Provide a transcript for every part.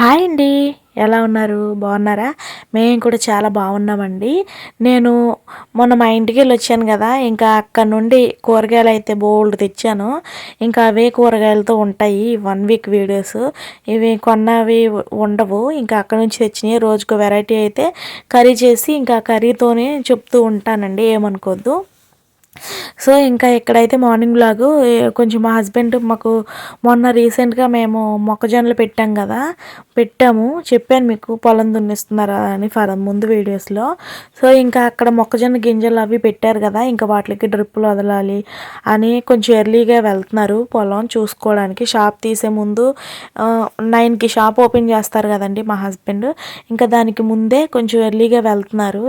Hi అండి. ఎలా ఉన్నారు? బాగున్నారా? మేము కూడా చాలా బాగున్నామండి. నేను మొన్న మా ఇంటికి వెళ్ళి వచ్చాను కదా ఇంకా అక్కడ నుండి కూరగాయలు అయితే బోల్డ్ తెచ్చాను. ఇంకా అవే కూరగాయలతో ఉంటాయి వన్ వీక్ వీడియోస్. ఇవి కొన్నవి ఉండవు ఇంకా అక్కడ నుంచి తెచ్చినాయి రోజుకు వెరైటీ అయితే కర్రీ చేసి ఇంకా కర్రీతోనే చెప్తూ ఉంటానండి ఏమనుకోద్దు. సో ఇంకా ఇక్కడైతే మార్నింగ్ లాగు కొంచెం మా హస్బెండ్ మాకు మొన్న రీసెంట్గా మేము మొక్కజొన్నలు పెట్టాం కదా పెట్టాము. చెప్పాను మీకు పొలం దున్నిస్తున్నారా అని ఫర్ ముందు వీడియోస్లో. సో ఇంకా అక్కడ మొక్కజొన్న గింజలు అవి పెట్టారు కదా ఇంకా వాటికి డ్రిప్పులు వదలాలి అని కొంచెం ఎర్లీగా వెళ్తున్నారు పొలం చూసుకోవడానికి. షాప్ తీసే ముందు నైన్కి షాప్ ఓపెన్ చేస్తారు కదండి మా హస్బెండ్. ఇంకా దానికి ముందే కొంచెం ఎర్లీగా వెళ్తున్నారు.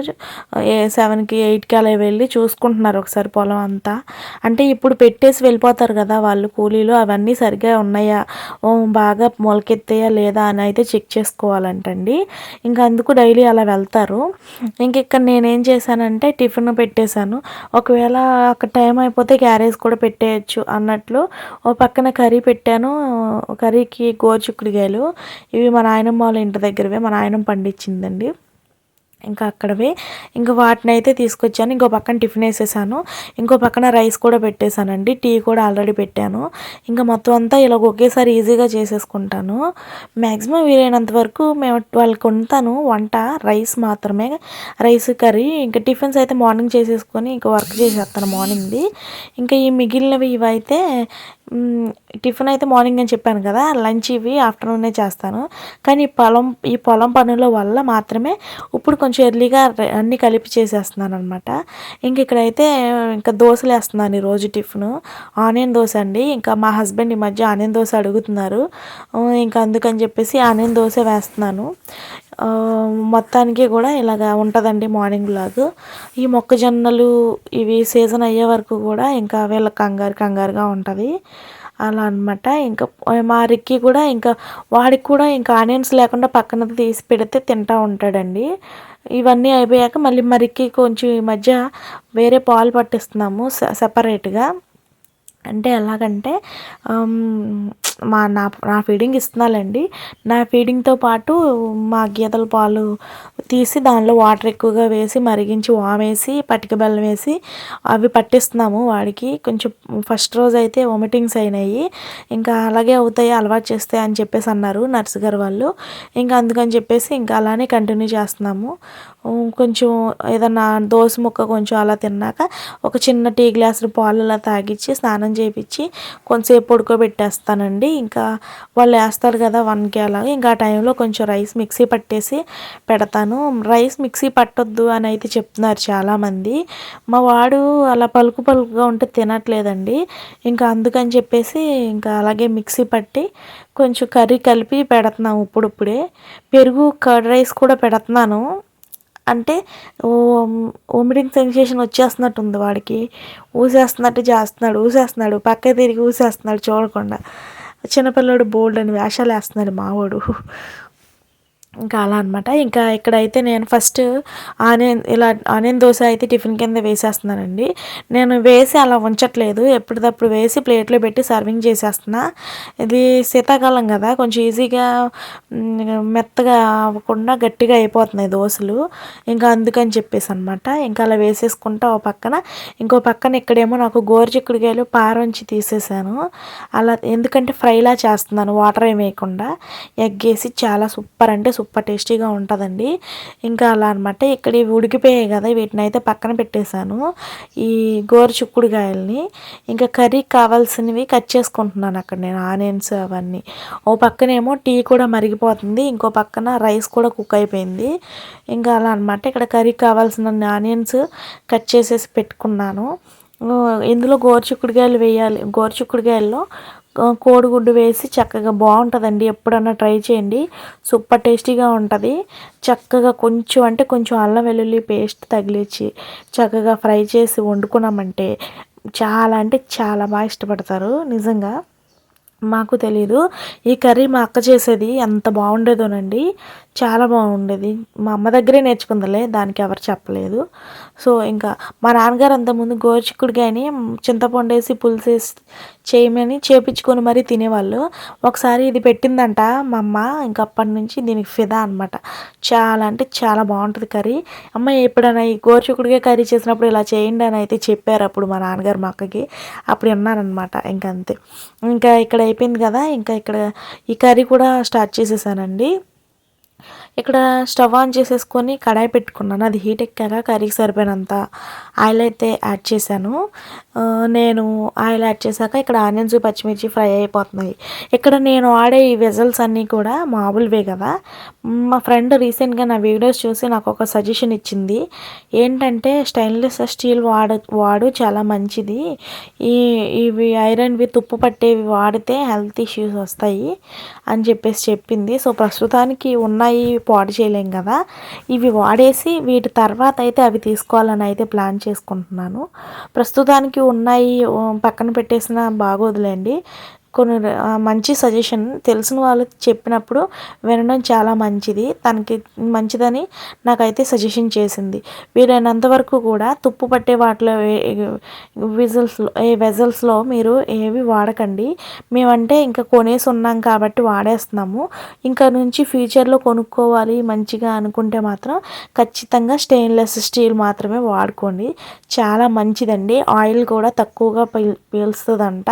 సెవెన్కి ఎయిట్కి అలా వెళ్ళి చూసుకుంటున్నారు ఒకసారి. పొలం అంతా. అంటే ఇప్పుడు పెట్టేసి వెళ్ళిపోతారు కదా వాళ్ళు కూలీలు అవన్నీ సరిగ్గా ఉన్నాయా? బాగా మొలకెత్తాయా లేదా అని అయితే చెక్ చేసుకోవాలంటండి. ఇంకా అందుకు డైలీ అలా వెళ్తారు. ఇంక ఇక్కడ నేనేం చేశానంటే టిఫిన్ పెట్టేశాను. ఒకవేళ అక్కడ టైం అయిపోతే క్యారేజ్ కూడా పెట్టేయచ్చు అన్నట్లు ఓ పక్కన కర్రీ పెట్టాను. కర్రీకి గోరుచిక్కుడుకాయలు. ఇవి మా నాయనమ్మ వాళ్ళ ఇంటి దగ్గరవే మా నాయనమ్మ పండించిందండి. ఇంకా అక్కడవే. ఇంకా వాటిని అయితే తీసుకొచ్చాను. ఇంకో పక్కన టిఫిన్ వేసేసాను. ఇంకో పక్కన రైస్ కూడా పెట్టేశానండి. టీ కూడా ఆల్రెడీ పెట్టాను. ఇంకా మొత్తం అంతా ఇలా ఒకేసారి ఈజీగా చేసేసుకుంటాను. మ్యాక్సిమం వీలైనంత వరకు మేము వాళ్ళకి వండుతాను వంట రైస్ మాత్రమే. రైస్ కర్రీ ఇంకా టిఫిన్స్ అయితే మార్నింగ్ చేసేసుకొని ఇంకా వర్క్ చేసేస్తాను మార్నింగ్ది. ఇంకా ఈ మిగిలినవి ఇవైతే టిఫిన్ అయితే మార్నింగ్ అని చెప్పాను కదా లంచ్ ఇవి ఆఫ్టర్నూనే చేస్తాను. కానీ పొలం ఈ పొలం పనుల వల్ల మాత్రమే ఇప్పుడు కొంచెం ఎర్లీగా అన్నీ కలిపి చేసేస్తున్నాను అనమాట ఇంక ఇక్కడైతే ఇంకా దోశలు వేస్తున్నాను ఈరోజు టిఫిన్. ఆనియన్ దోశ అండి. ఇంకా మా హస్బెండ్ ఈ మధ్య ఆనియన్ దోశ అడుగుతున్నారు. ఇంకా అందుకని చెప్పేసి ఆనియన్ దోశ వేస్తున్నాను. మొత్తానికి కూడా ఇలాగ ఉంటుందండి మార్నింగ్ బ్లాగ్ ఈ మొక్కజొన్నలు ఇవి సీజన్ అయ్యే వరకు కూడా ఇంకా వీళ్ళ కంగారు కంగారుగా ఉంటుంది. అలా అనమాట ఇంకా మా రిక్కి కూడా ఇంకా వాడికి కూడా ఇంకా ఆనియన్స్ లేకుండా పక్కన తీసి పెడితే తింటూ ఉంటాడండి. ఇవన్నీ అయిపోయాక మళ్ళీ మరికి కొంచెం ఈ మధ్య వేరే పాలు పట్టిస్తున్నాము సపరేట్గా అంటే ఎలాగంటే మా నా నా ఫీడింగ్ ఇస్తున్నానండి నా ఫీడింగ్తో పాటు మా గీతల పాలు తీసి దానిలో వాటర్ ఎక్కువగా వేసి మరిగించి వామేసి పటిక బెల్లం వేసి అవి పట్టిస్తున్నాము వాడికి. కొంచెం ఫస్ట్ రోజు అయితే వామిటింగ్స్ అయినాయి. ఇంకా అలాగే అవుతాయి అలవాటు చేస్తాయి అని చెప్పేసి అన్నారు నర్సు గారు వాళ్ళు. ఇంకా అందుకని చెప్పేసి ఇంకా అలానే కంటిన్యూ చేస్తున్నాము. కొంచెం ఏదన్నా దోశ ముక్క కొంచెం అలా తిన్నాక ఒక చిన్న టీ గ్లాసులు పాలు అలా తాగిచ్చి స్నానం చేయించి కొంతసేపు పడుకోబెట్టేస్తానండి ఇంకా వాళ్ళు వేస్తారు కదా వన్కి అలా ఇంకా ఆ టైంలో కొంచెం రైస్ మిక్సీ పట్టేసి పెడతాను. రైస్ మిక్సీ పట్టొద్దు అని అయితే చెప్తున్నారు చాలామంది. మా వాడు అలా పలుకు పలుకుగా ఉంటే తినట్లేదండి. ఇంకా అందుకని చెప్పేసి ఇంకా అలాగే మిక్సీ పట్టి కొంచెం కర్రీ కలిపి పెడుతున్నాము ఇప్పుడిప్పుడే. పెరుగు కర్డ్ రైస్ కూడా పెడుతున్నాను. అంటే ఓమిటింగ్ సెన్సేషన్ వచ్చేస్తున్నట్టు ఉంది వాడికి. ఊసేస్తున్నట్టు చేస్తున్నాడు ఊసేస్తున్నాడు. పక్క తిరిగి ఊసేస్తున్నాడు చూడకుండా. చిన్నపిల్లడు బోల్డ్ అని వేషాలు వేస్తున్నాడు మావాడు. ఇంకా అలా అనమాట ఇంకా ఇక్కడైతే నేను ఫస్ట్ ఆనియన్ ఇలా ఆనియన్ దోశ అయితే టిఫిన్ కింద వేసేస్తున్నానండి. నేను వేసి అలా ఉంచట్లేదు. ఎప్పటికప్పుడు వేసి ప్లేట్లో పెట్టి సర్వింగ్ చేసేస్తున్నా. ఇది శీతాకాలం కదా కొంచెం ఈజీగా మెత్తగా అవ్వకుండా గట్టిగా అయిపోతున్నాయి దోశలు. ఇంకా అందుకని చెప్పేసి అనమాట ఇంకా అలా వేసేసుకుంటా ఓ పక్కన. ఇంకో పక్కన ఇక్కడేమో నాకు గోరుచిక్కుడుకాయలు పారంచి తీసేసాను. అలా ఎందుకంటే ఫ్రైలా చేస్తున్నాను వాటర్ ఏమి వేయకుండా. ఎగ్ వేసి చాలా సూపర్ అంటే సూపర్ టేస్టీగా ఉంటుందండి. ఇంకా అలా అనమాట ఇక్కడ ఇవి ఉడికిపోయాయి కదా వీటిని అయితే పక్కన పెట్టేశాను. ఈ గోరు చిక్కుడుకాయల్ని. ఇంకా కర్రీ కావాల్సినవి కట్ చేసుకుంటున్నాను అక్కడ నేను ఆనియన్స్ అవన్నీ. ఓ పక్కనేమో టీ కూడా మరిగిపోతుంది. ఇంకో పక్కన రైస్ కూడా కుక్ అయిపోయింది. ఇంకా అలా అనమాట ఇక్కడ కర్రీ కావాల్సిన ఆనియన్స్ కట్ చేసేసి పెట్టుకున్నాను. ఇందులో గోరుచిక్కుడుకాయలు వేయాలి. గోరుచిక్కుడుకాయల్లో కోడిగుడ్డు వేసి చక్కగా బాగుంటుందండి. ఎప్పుడన్నా ట్రై చేయండి. సూపర్ టేస్టీగా ఉంటుంది. చక్కగా కొంచెం అంటే కొంచెం అల్లం వెల్లుల్లి పేస్ట్ తగిలించి చక్కగా ఫ్రై చేసి వండుకున్నామంటే చాలా అంటే చాలా బాగా ఇష్టపడతారు. నిజంగా మాకు తెలీదు. ఈ కర్రీ మా అక్క చేసేది ఎంత బాగుండేదోనండి. చాలా బాగుండేది. మా అమ్మ దగ్గరే నేర్చుకుందలే దానికి ఎవరు చెప్పలేదు. సో ఇంకా మా నాన్నగారు అంతకుముందు గోరుచిక్కుడుకాయని చింతపండు వేసి పులుసు వేసి చేయమని చేపించుకొని మరీ తినేవాళ్ళు. ఒకసారి ఇది పెట్టిందంట మా అమ్మ ఇంకా అప్పటి నుంచి దీనికి ఫిదా అనమాట చాలా అంటే చాలా బాగుంటుంది కర్రీ. అమ్మ ఎప్పుడైనా ఈ గోరుచుకుడిగా కర్రీ చేసినప్పుడు ఇలా చేయండి అని అయితే చెప్పారు అప్పుడు మా నాన్నగారు మా అక్కకి. అప్పుడు విన్నానమాట ఇంకా అంతే ఇంకా ఇక్కడ అయిపోయింది కదా ఇంకా ఇక్కడ ఈ కర్రీ కూడా స్టార్ట్ చేసేసానండి. ఇక్కడ స్టవ్ ఆన్ చేసేసుకొని కడాయి పెట్టుకున్నాను. అది హీట్ ఎక్కాక కర్రీకి సరిపోయినంత ఆయిల్ అయితే యాడ్ చేశాను. నేను ఆయిల్ యాడ్ చేశాక ఇక్కడ ఆనియన్స్ పచ్చిమిర్చి ఫ్రై అయిపోతున్నాయి. ఇక్కడ నేను ఆడే ఈ వెజల్స్ అన్నీ కూడా మామూలువే కదా. మా ఫ్రెండ్ రీసెంట్గా నా వీడియోస్ చూసి నాకు ఒక సజెషన్ ఇచ్చింది. ఏంటంటే స్టెయిన్లెస్ స్టీల్ వాడ వాడు చాలా మంచిది. ఈ ఇవి ఐరన్వి తుప్పు పట్టేవి వాడితే హెల్త్ ఇష్యూస్ వస్తాయి అని చెప్పేసి చెప్పింది. సో ప్రస్తుతానికి ఉన్నాయి పాడు చేయలేం కదా. ఇవి వాడేసి వీటి తర్వాత అయితే అవి తీసుకోవాలని అయితే ప్లాన్ చేసుకుంటున్నాను. ప్రస్తుతానికి ఉన్నాయి పక్కన పెట్టేసిన బాగోదులేండి. కొన్ని మంచి సజెషన్ తెలిసిన వాళ్ళు చెప్పినప్పుడు వినడం చాలా మంచిది. తనకి మంచిదని నాకైతే సజెషన్ చేసింది. వీలైనంత వరకు కూడా తుప్పు పట్టే వాటిలో విజల్స్లో ఏ వెజల్స్లో మీరు ఏవి వాడకండి. మేమంటే ఇంకా కొనేసి ఉన్నాం కాబట్టి వాడేస్తున్నాము. ఇంకా నుంచి ఫ్యూచర్లో కొనుక్కోవాలి మంచిగా అనుకుంటే మాత్రం ఖచ్చితంగా స్టెయిన్లెస్ స్టీల్ మాత్రమే వాడుకోండి. చాలా మంచిదండి. ఆయిల్ కూడా తక్కువగా పీల్ పీల్స్తుందంట.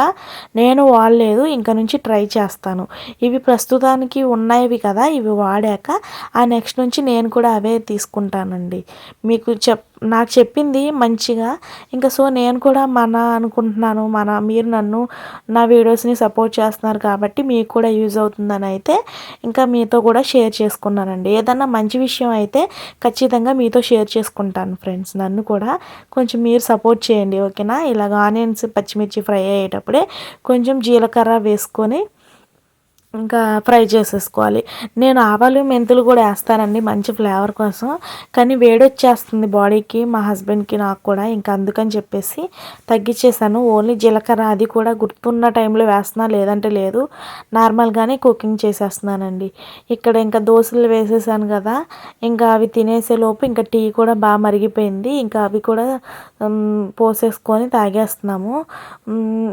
నేను వాళ్ళే లేదు ఇంకా నుంచి ట్రై చేస్తాను. ఇవి ప్రస్తుతానికి ఉన్నవి కదా ఇవి వాడాక ఆ నెక్స్ట్ నుంచి నేను కూడా అవే తీసుకుంటానండి. మీకు చెప్ నాకు చెప్పింది మంచిగా. ఇంకా సో నేను కూడా మన అనుకుంటున్నాను మన మీరు నన్ను నా వీడియోస్ని సపోర్ట్ చేస్తున్నారు కాబట్టి మీకు కూడా యూజ్ అవుతుందని అయితే ఇంకా మీతో కూడా షేర్ చేసుకున్నానండి. ఏదన్నా మంచి విషయం అయితే ఖచ్చితంగా మీతో షేర్ చేసుకుంటాను ఫ్రెండ్స్. నన్ను కూడా కొంచెం మీరు సపోర్ట్ చేయండి ఓకేనా? ఇలాగ ఆనియన్స్ పచ్చిమిర్చి ఫ్రై అయ్యేటప్పుడే కొంచెం జీలకర్ర వేసుకొని ఇంకా ఫ్రై చేసేసుకోవాలి. నేను ఆవాలు మెంతులు కూడా వేస్తానండి మంచి ఫ్లేవర్ కోసం. కానీ వేడొచ్చేస్తుంది బాడీకి మా హస్బెండ్కి నాకు కూడా. ఇంకా అందుకని చెప్పేసి తగ్గించేసాను ఓన్లీ జీలకర్ర అది కూడా గుర్తున్న టైంలో వేస్తున్నా లేదంటే లేదు. నార్మల్గానే కుకింగ్ చేసేస్తున్నానండి. ఇక్కడ ఇంకా దోశలు వేసేసాను కదా ఇంకా అవి తినేసే లోపు ఇంకా టీ కూడా బాగా మరిగిపోయింది. ఇంకా అవి కూడా పోసేసుకొని తాగేస్తున్నాము.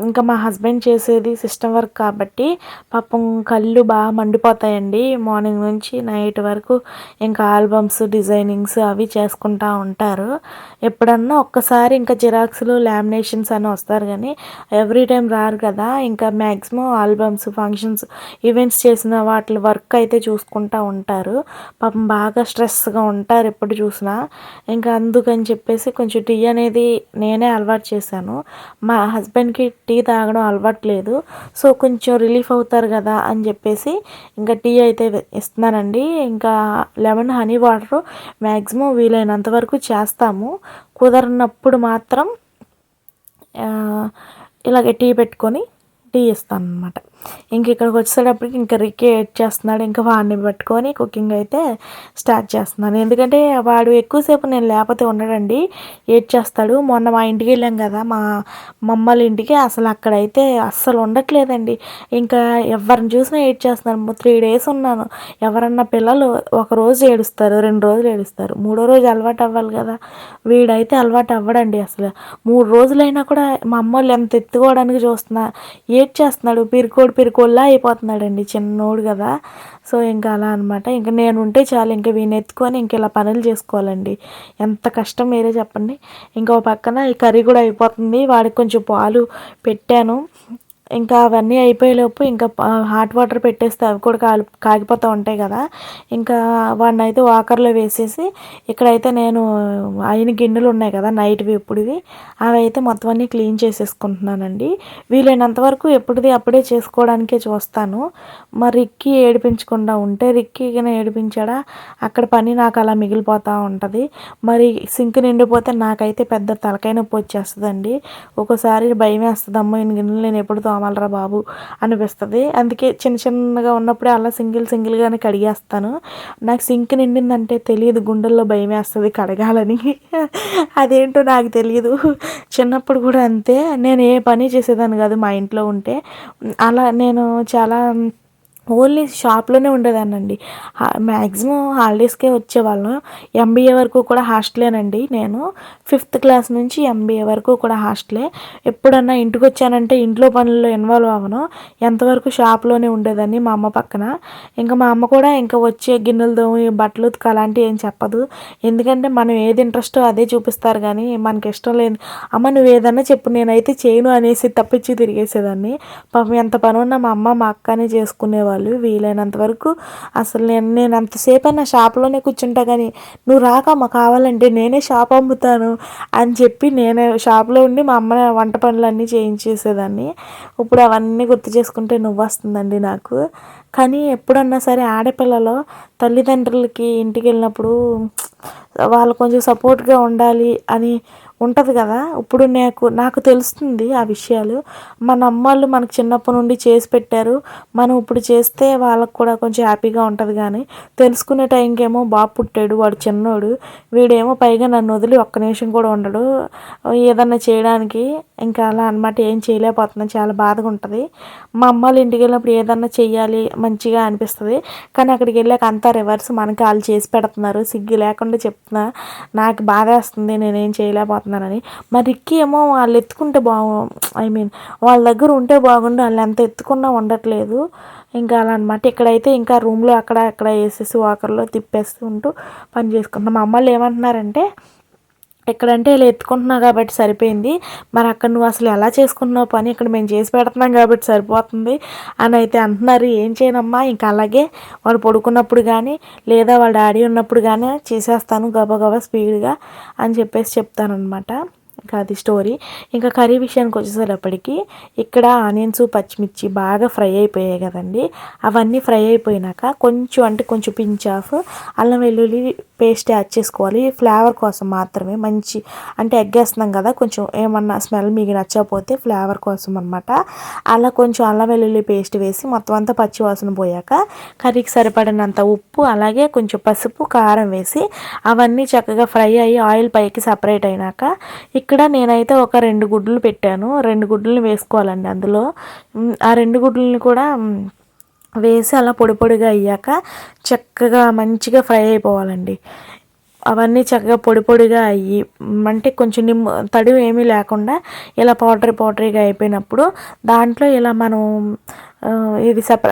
ఇంకా మా హస్బెండ్ చేసేది సిస్టమ్ వర్క్ కాబట్టి పాపం కళ్ళు బాగా మండిపోతాయండి. మార్నింగ్ నుంచి నైట్ వరకు ఇంకా ఆల్బమ్స్ డిజైనింగ్స్ అవి చేసుకుంటూ ఉంటారు. ఎప్పుడన్నా ఒక్కసారి ఇంకా జిరాక్స్లు లామినేషన్స్ అని వస్తారు కానీ ఎవ్రీ టైం రారు కదా. ఇంకా మ్యాక్సిమం ఆల్బమ్స్ ఫంక్షన్స్ ఈవెంట్స్ చేసిన వాటి వర్క్ అయితే చూసుకుంటూ ఉంటారు. పాపం బాగా స్ట్రెస్గా ఉంటారు ఎప్పుడు చూసినా. ఇంకా అందుకని చెప్పేసి కొంచెం టీ అనేది నేనే అలవాటు చేశాను. మా హస్బెండ్కి టీ తాగడం అలవాటు లేదు. సో కొంచెం రిలీఫ్ అవుతారు కదా అని అని చెప్పేసి ఇంకా టీ అయితే ఇస్తున్నానండి ఇంకా లెమన్ హనీ వాటర్ మ్యాక్సిమం వీలైనంత వరకు చేస్తాము. కుదరనప్పుడు మాత్రం ఇలాగే టీ పెట్టుకొని టీ ఇస్తాను అనమాట ఇంక ఇక్కడికి వచ్చేటప్పటికి ఇంకా రికే ఏడ్ చేస్తున్నాడు. ఇంకా వాడిని పట్టుకొని కుకింగ్ అయితే స్టార్ట్ చేస్తున్నాను. ఎందుకంటే వాడు ఎక్కువసేపు నేను లేకపోతే ఉండడండి ఏడ్ చేస్తాడు. మొన్న మా ఇంటికి వెళ్ళాం కదా మా మమ్మల ఇంటికి అసలు అక్కడైతే అస్సలు ఉండట్లేదండి. ఇంకా ఎవరిని చూసినా ఏడ్ చేస్తున్నాను. త్రీ డేస్ ఉన్నాను. ఎవరన్నా పిల్లలు ఒక రోజు ఏడుస్తారు రెండు రోజులు ఏడుస్తారు. మూడో రోజు అలవాటు అవ్వాలి కదా. వీడైతే అలవాటు అవ్వడండి అసలు. మూడు రోజులైనా కూడా మా అమ్మ వాళ్ళు ఎంత ఎత్తుకోవడానికి చూస్తున్నా ఏడ్చేస్తున్నాడు పిరుకోడు పిరుకోల్లా అయిపోతున్నాడండి చిన్నోడు కదా. సో ఇంకా అలా అనమాట ఇంకా నేను ఉంటే చాలు ఇంకా వీని ఎత్తుకొని ఇంక ఇలా పనులు చేసుకోవాలండి. ఎంత కష్టం మీరే చెప్పండి. ఇంకో పక్కన ఈ కర్రీ కూడా అయిపోతుంది. వాడికి కొంచెం పాలు పెట్టాను. ఇంకా అవన్నీ అయిపోయేలోపు ఇంకా హాట్ వాటర్ పెట్టేస్తే అవి కూడా కాలి కాగిపోతూ ఉంటాయి కదా. ఇంకా వాడిని అయితే వాకర్లో వేసేసి ఇక్కడైతే నేను అయిన గిన్నెలు ఉన్నాయి కదా నైట్వి ఇప్పుడువి అవి అయితే మొత్తం అన్నీ క్లీన్ చేసేసుకుంటున్నానండి. వీలైనంత వరకు ఎప్పుడుది అప్పుడే చేసుకోవడానికే చూస్తాను. మరి రిక్కి ఏడిపించకుండా ఉంటే రిక్కి ఏడిపించాడా అక్కడ పని నాకు అలా మిగిలిపోతూ ఉంటుంది. మరి సింక్ నిండిపోతే నాకైతే పెద్ద తలకాయ నొప్పి వచ్చేస్తుందండి. ఒక్కోసారి భయం ఇన్ని గిన్నెలు నేను ఎప్పుడు తోమాలరా బాబు అనిపిస్తుంది. అందుకే చిన్న చిన్నగా ఉన్నప్పుడే అలా సింగిల్ సింగిల్గానే కడిగేస్తాను. నాకు సింక్ నిండిందంటే తెలియదు గుండెల్లో భయం వేస్తుంది కడగాలని. అదేంటో నాకు తెలియదు. చిన్నప్పుడు కూడా అంతే. నేను ఏ పని చేసేదాన్ని కాదు మా ఇంట్లో ఉంటే. అలా నేను చాలా ఓన్లీ షాప్లోనే ఉండేదాన్నండి. మ్యాక్సిమం హాలిడేస్కే వచ్చేవాళ్ళం. ఎంబీఏ వరకు కూడా హాస్టలేనండి నేను. ఫిఫ్త్ క్లాస్ నుంచి ఎంబీఏ వరకు కూడా హాస్టలే. ఎప్పుడన్నా ఇంటికి వచ్చానంటే ఇంట్లో పనుల్లో ఇన్వాల్వ్ అవ్వను. ఎంతవరకు షాప్లోనే ఉండేదాన్ని మా అమ్మ పక్కన. ఇంకా మా అమ్మ కూడా ఇంకా వచ్చే గిన్నెలు దోమి బట్టలు అలాంటివి ఏం చెప్పదు. ఎందుకంటే మనం ఏది ఇంట్రెస్టో అదే చూపిస్తారు కానీ మనకి ఇష్టం లేదు. అమ్మ నువ్వు ఏదన్నా చెప్పు నేనైతే చేయను అనేసి తప్పించి తిరిగేసేదాన్ని. పాపం ఎంత పని ఉన్నా మా అమ్మ మా అక్కనే వాళ్ళు వీలైనంత వరకు అసలు నేను నేను అంతసేపు అయినా షాప్లోనే కూర్చుంటా కానీ నువ్వు రాకమ్మ కావాలంటే నేనే షాప్ అమ్ముతాను అని చెప్పి నేనే షాప్లో ఉండి మా అమ్మ వంట పనులన్నీ చేయించేసేదాన్ని. ఇప్పుడు అవన్నీ గుర్తు చేసుకుంటే నువ్వు వస్తుందండి నాకు. కానీ ఎప్పుడన్నా సరే ఆడపిల్లలో తల్లిదండ్రులకి ఇంటికి వెళ్ళినప్పుడు వాళ్ళు కొంచెం సపోర్ట్గా ఉండాలి అని ఉంటుంది కదా? ఇప్పుడు నాకు నాకు తెలుస్తుంది ఆ విషయాలు. మన అమ్మాళ్ళు మనకు చిన్నప్పటి నుండి చేసి పెట్టారు. మనం ఇప్పుడు చేస్తే వాళ్ళకు కూడా కొంచెం హ్యాపీగా ఉంటుంది కానీ తెలుసుకునే టైంకి ఏమో బాబు పుట్టాడు వాడు చిన్నోడు. వీడేమో పైగా నన్ను వదిలి ఒక్క నిమిషం కూడా ఉండడు. ఏదన్నా చేయడానికి ఇంకా అలా అనమాట ఏం చేయలేకపోతున్నాను. చాలా బాధగా ఉంటుంది. మా అమ్మాళ్ళ ఇంటికి వెళ్ళినప్పుడు ఏదన్నా చేయాలి మంచిగా అనిపిస్తుంది. కానీ అక్కడికి వెళ్ళాక అంతా రివర్స్ మనకి వాళ్ళు చేసి పెడుతున్నారు. సిగ్గు లేకుండా చెప్తున్నా. నాకు బాధ వేస్తుంది నేనేం చేయలేకపోతున్నానని మరి రిక్కి ఏమో వాళ్ళు ఎత్తుకుంటే బాగు ఐ మీన్ వాళ్ళ దగ్గర ఉంటే బాగుండు వాళ్ళు ఎంత ఎత్తుకున్నా ఉండట్లేదు. ఇంకా అలా అనమాట ఇక్కడైతే ఇంకా రూమ్లో అక్కడ అక్కడ వేసేసి వాకర్లో తిప్పేస్తూ ఉంటూ పని చేసుకుంటున్నాం. మా అమ్మాళ్ళు ఏమంటున్నారంటే ఇక్కడంటే ఇలా ఎత్తుకుంటున్నావు కాబట్టి సరిపోయింది. మరి అక్కడ నువ్వు అసలు ఎలా చేసుకుంటున్నావు పని? ఇక్కడ మేము చేసి పెడుతున్నాం కాబట్టి సరిపోతుంది అని అయితే అంటున్నారు. ఏం చేయనమ్మా? ఇంకా అలాగే వాడు పడుకున్నప్పుడు కానీ లేదా వాళ్ళ డాడీ ఉన్నప్పుడు కానీ చేసేస్తాను గబగబా స్పీడ్గా అని చెప్పేసి చెప్తానమాట ఇంకా అది స్టోరీ. ఇంకా కర్రీ విషయానికి వచ్చేసేటప్పటికి ఇక్కడ ఆనియన్స్ పచ్చిమిర్చి బాగా ఫ్రై అయిపోయాయి కదండి. అవన్నీ ఫ్రై అయిపోయినాక కొంచెం అంటే కొంచెం పించ్ ఆఫ్ అల్లం వెల్లుల్లి పేస్ట్ యాడ్ చేసుకోవాలి. ఫ్లేవర్ కోసం మాత్రమే మంచి అంటే ఎగ్ వేస్తున్నాం కదా కొంచెం ఏమన్నా స్మెల్ మీకు నచ్చకపోతే ఫ్లేవర్ కోసం అనమాట అలా కొంచెం అల్లం వెల్లుల్లి పేస్ట్ వేసి మొత్తం అంతా పచ్చి వాసన పోయాక కర్రీకి సరిపడినంత ఉప్పు అలాగే కొంచెం పసుపు కారం వేసి అవన్నీ చక్కగా ఫ్రై అయ్యి ఆయిల్ పైకి సపరేట్ అయినాక ఇక్కడ ఇక్కడ నేనైతే ఒక రెండు గుడ్లు పెట్టాను. రెండు గుడ్లను వేసుకోవాలండి అందులో. ఆ రెండు గుడ్లని కూడా వేసి అలా పొడి పొడిగా అయ్యాక చక్కగా మంచిగా ఫ్రై అయిపోవాలండి. అవన్నీ చక్కగా పొడి పొడిగా అయ్యి అంటే కొంచెం నిమ్మ తడి ఏమీ లేకుండా ఇలా పౌడరీ పౌడరీగా అయిపోయినప్పుడు దాంట్లో ఇలా మనం ఇది సప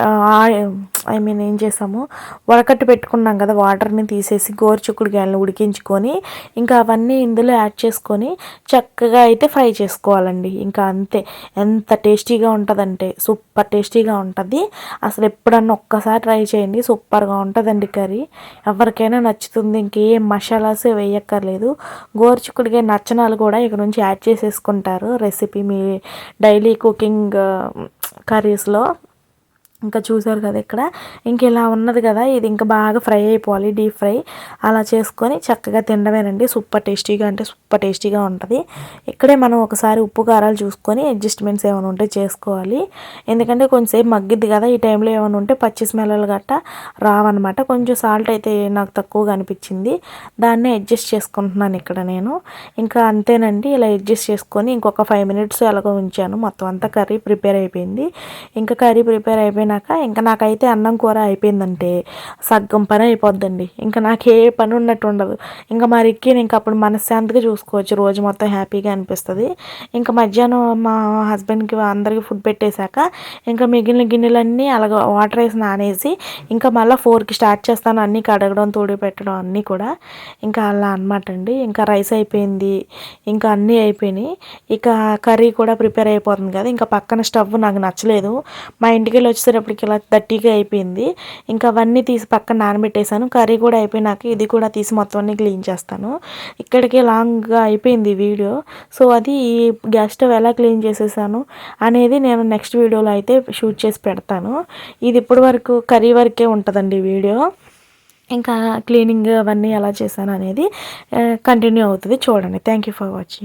ఐ మీన్ ఏం చేసాము? వడకట్టు పెట్టుకున్నాం కదా వాటర్ని తీసేసి గోరుచిక్కుడుకాయలను ఉడికించుకొని ఇంకా అవన్నీ ఇందులో యాడ్ చేసుకొని చక్కగా అయితే ఫ్రై చేసుకోవాలండి. ఇంకా అంతే. ఎంత టేస్టీగా ఉంటుందంటే సూపర్ టేస్టీగా ఉంటుంది. అసలు ఎప్పుడన్నా ఒక్కసారి ట్రై చేయండి సూపర్గా ఉంటుందండి కర్రీ. ఎవరికైనా నచ్చుతుంది ఇంకేం మసాలాస్ వేయక్కర్లేదు. గోరుచుక్కుడికి నచ్చనాలు కూడా ఇక్కడ నుంచి యాడ్ చేసేసుకుంటారు. రెసిపీ మీ డైలీ కుకింగ్ కర్రీస్లో. ఇంకా చూసారు కదా ఇక్కడ. ఇంక ఇలా ఉన్నది కదా ఇది ఇంకా బాగా ఫ్రై అయిపోవాలి డీప్ ఫ్రై. అలా చేసుకొని చక్కగా తినడమేనండి. సూపర్ టేస్టీగా అంటే సూపర్ టేస్టీగా ఉంటుంది. ఇక్కడే మనం ఒకసారి ఉప్పు కారాలు చూసుకొని అడ్జస్ట్మెంట్స్ ఏమైనా ఉంటే చేసుకోవాలి. ఎందుకంటే కొంచెంసేపు మగ్గిద్ది కదా ఈ టైంలో ఏమైనా ఉంటే పచ్చి స్మెల్లలు గట్ట రావన్నమాట. కొంచెం సాల్ట్ అయితే నాకు తక్కువగా అనిపించింది. దాన్ని అడ్జస్ట్ చేసుకుంటున్నాను ఇక్కడ నేను. ఇంకా అంతేనండి ఇలా అడ్జస్ట్ చేసుకొని ఇంకొక ఫైవ్ మినిట్స్ ఎలాగో ఉంచాను. మొత్తం అంతా కర్రీ ప్రిపేర్ అయిపోయింది. ఇంకా కర్రీ ప్రిపేర్ అయిపోయిన అయిపోయినాక ఇంకా నాకైతే అన్నం కూర అయిపోయిందంటే సగ్గం పని అయిపోద్దండి. ఇంకా నాకు ఏ పని ఉన్నట్టు ఉండదు. ఇంకా మా రిక్కిని ఇంకా అప్పుడు మనశ్శాంతిగా చూసుకోవచ్చు. రోజు మొత్తం హ్యాపీగా అనిపిస్తుంది. ఇంకా మధ్యాహ్నం మా హస్బెండ్కి అందరికీ ఫుడ్ పెట్టేశాక ఇంకా మిగిలిన గిన్నెలన్నీ అలాగ వాటర్ వేసి నానేసి ఇంకా మళ్ళీ ఫోర్కి స్టార్ట్ చేస్తాను. అన్నీ కడగడం తోడి పెట్టడం అన్నీ కూడా ఇంకా అలా అనమాట అండి. ఇంకా రైస్ అయిపోయింది. ఇంకా అన్నీ అయిపోయినాయి. ఇక కర్రీ కూడా ప్రిపేర్ అయిపోతుంది కదా. ఇంకా పక్కన స్టవ్ నాకు నచ్చలేదు. మా ఇంటికి వెళ్ళి వచ్చేసరికి వచ్చేటప్పటికి ఇలా థర్టీగా అయిపోయింది. ఇంకా అవన్నీ తీసి పక్కన నానబెట్టేశాను. కర్రీ కూడా అయిపోయినాక ఇది కూడా తీసి మొత్తం అన్ని క్లీన్ చేస్తాను. ఇక్కడికి లాంగ్గా అయిపోయింది వీడియో. సో అది ఈ గ్యాస్ స్టవ్ ఎలా క్లీన్ చేసేసాను అనేది నేను నెక్స్ట్ వీడియోలో అయితే షూట్ చేసి పెడతాను. ఇది ఇప్పటి వరకు కర్రీ వరకే ఉంటుందండి వీడియో. ఇంకా క్లీనింగ్ అవన్నీ ఎలా చేశాను అనేది కంటిన్యూ అవుతుంది. చూడండి. Thank you for watching.